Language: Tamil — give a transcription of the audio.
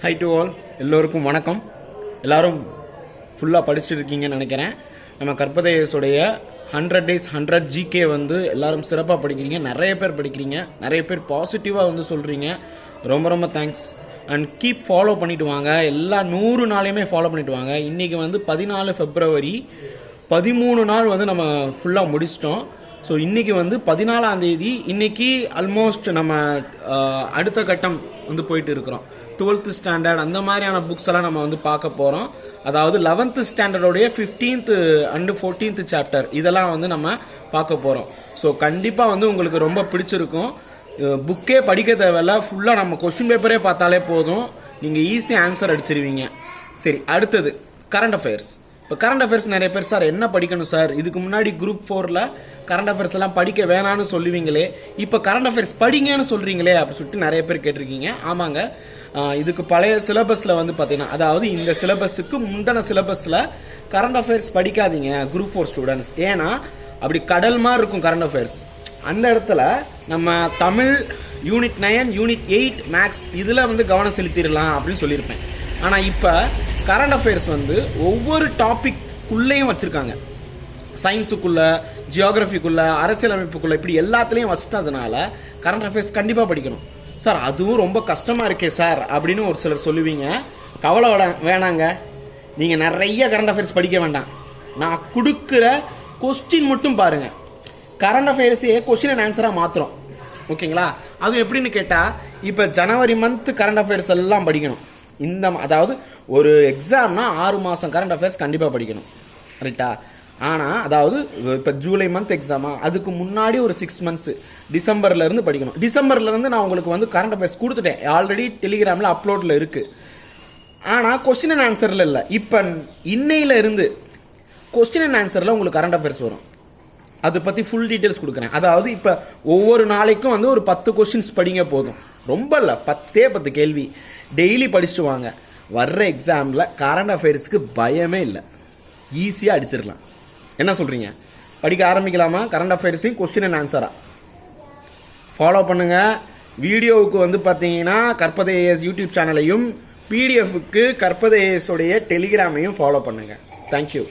ஹை டு ஆல் எல்லோருக்கும் வணக்கம். எல்லாரும் ஃபுல்லாக படிச்சுட்டு இருக்கீங்கன்னு நினைக்கிறேன். நம்ம கற்பதேயஸுடைய ஹண்ட்ரட் டேஸ் ஹண்ட்ரட் ஜிகே வந்து எல்லோரும் சிறப்பாக படிக்கிறீங்க. நிறைய பேர் படிக்கிறீங்க. நிறைய பேர் பாசிட்டிவாக வந்து சொல்கிறீங்க ரொம்ப ரொம்ப தேங்க்ஸ் அண்ட் கீப் ஃபாலோ பண்ணிட்டு வாங்க. எல்லா நூறு நாளையுமே ஃபாலோ பண்ணிட்டு வாங்க. இன்றைக்கி வந்து பதினாலு ஃபெப்ரவரி பதிமூணு நாள் வந்து நம்ம ஃபுல்லாக முடிச்சிட்டோம். ஸோ இன்றைக்கி வந்து பதினாலாம் தேதி இன்னைக்கு ஆல்மோஸ்ட் நம்ம அடுத்த கட்டம் வந்து போயிட்டு இருக்கிறோம். டுவெல்த்து ஸ்டாண்டர்ட் அந்த மாதிரியான புக்ஸ் எல்லாம் நம்ம வந்து பார்க்க போகிறோம் அதாவது லெவன்த்து ஸ்டாண்டர்டோடைய ஃபிஃப்டீன்த்து அண்டு ஃபோர்டீன்த்து சாப்டர் இதெல்லாம் வந்து நம்ம பார்க்க போகிறோம் ஸோ கண்டிப்பாக வந்து உங்களுக்கு ரொம்ப பிடிச்சிருக்கும். புக்கே படிக்க தேவையில்ல. ஃபுல்லாக நம்ம கொஸ்டின் பேப்பரே பார்த்தாலே போதும். நீங்கள் ஈஸி ஆன்சர் அடிச்சிருவீங்க. சரி அடுத்தது கரண்ட் அஃபேர்ஸ் இப்போ கரண்ட் அஃபேர்ஸ் நிறைய பேர் சார் என்ன படிக்கணும் சார்? இதுக்கு முன்னாடி குரூப் ஃபோரில் கரண்ட் அஃபேர்ஸ் எல்லாம் படிக்க வேணாம்னு சொல்லுவீங்களே. இப்போ கரண்ட் அஃபேர்ஸ் படிங்கன்னு சொல்கிறீங்களே அப்படின்னு சொல்லிட்டு நிறைய பேர் கேட்டிருக்கீங்க. ஆமாங்க. இதுக்கு பழைய சிலபஸில் வந்து பார்த்தீங்கன்னா அதாவது இந்த சிலபஸுக்கு முந்தின சிலபஸில் கரண்ட் அஃபேர்ஸ் படிக்காதீங்க குரூப் ஃபோர் ஸ்டூடெண்ட்ஸ் ஏன்னா அப்படி கடல் மாதிரி இருக்கும் கரண்ட் அஃபேர்ஸ் அந்த இடத்துல நம்ம Tamil unit nine unit eight marks இதில் வந்து கவனம் செலுத்திடலாம் அப்படின்னு சொல்லியிருப்பேன். ஆனால் இப்போ கரண்ட் அஃபேர்ஸ் வந்து ஒவ்வொரு டாபிக்குள்ளேயும் வச்சுருக்காங்க. சயின்ஸுக்குள்ள ஜியோகிரஃபிக்குள்ள அரசியலமைப்புக்குள்ள இப்படி எல்லாத்துலேயும் வச்சிட்டதுனால கரண்ட் அஃபேர்ஸ் கண்டிப்பாக படிக்கணும். சார் அதுவும் ரொம்ப கஷ்டமாக இருக்கே சார் அப்படின்னு ஒரு சிலர் சொல்லுவீங்க. கவலை வேணாங்க. நீங்கள் நிறைய கரண்ட் அஃபேர்ஸ் படிக்க வேண்டாம். நான் கொடுக்குற கொஸ்டின் மட்டும் பாருங்கள் கரண்ட் அஃபேர்ஸே கொஸ்டின் அண்ட் ஆன்சராக மாற்றுறோம் ஓகேங்களா? அது எப்படின்னு கேட்டால் இப்போ ஜனவரி மந்த் கரண்ட் அஃபேர்ஸ் எல்லாம் படிக்கணும். இந்த ம- அதாவது ஒரு எக்ஸாம்னா ஆறு மாதம் கரண்ட் அஃபேர்ஸ் கண்டிப்பாக படிக்கணும். ரைட்டா ஆனால் அதாவது இப்போ ஜூலை மந்த் எக்ஸாமா அதுக்கு முன்னாடி ஒரு சிக்ஸ் மந்த்ஸ் டிசம்பர்லேருந்து படிக்கணும். டிசம்பர்லேருந்து நான் உங்களுக்கு வந்து கரண்ட் அஃபேர்ஸ் கொடுத்துட்டேன். ஆல்ரெடி டெலிகிராமில் அப்லோடில் இருக்குது ஆனால் கொஸ்டின் அண்ட் ஆன்சரில் இல்லை. இப்போ இன்னையில இருந்து கொஸ்டின் அண்ட் ஆன்சரில் உங்களுக்கு கரண்ட் அஃபேர்ஸ் வரும். அதை பற்றி ஃபுல் டீட்டெயில்ஸ் கொடுக்குறேன். அதாவது இப்போ ஒவ்வொரு நாளைக்கும் வந்து ஒரு பத்து கொஸ்டின்ஸ் படிங்க போதும். ரொம்ப இல்லை பத்தே பத்து கேள்வி. டெய்லி படிச்சுட்டு வாங்க. வர்ற எக்ஸாமில் கரண்ட் அஃபேர்ஸ்க்கு பயமே இல்லை. ஈஸியாக அடிச்சிடலாம். என்ன சொல்கிறீங்க படிக்க ஆரம்பிக்கலாமா? கரண்ட் அஃபேர்ஸையும் கொஸ்டின் அண்ட் ஆன்சரா ஃபாலோ பண்ணுங்கள் வீடியோவுக்கு வந்து பார்த்தீங்கன்னா கற்பதேஎஸ் யூடியூப் சேனலையும் பிடிஎஃப்க்கு கற்பதேஎஸ் உடைய டெலிகிராமையும் ஃபாலோ பண்ணுங்கள் தேங்க்யூ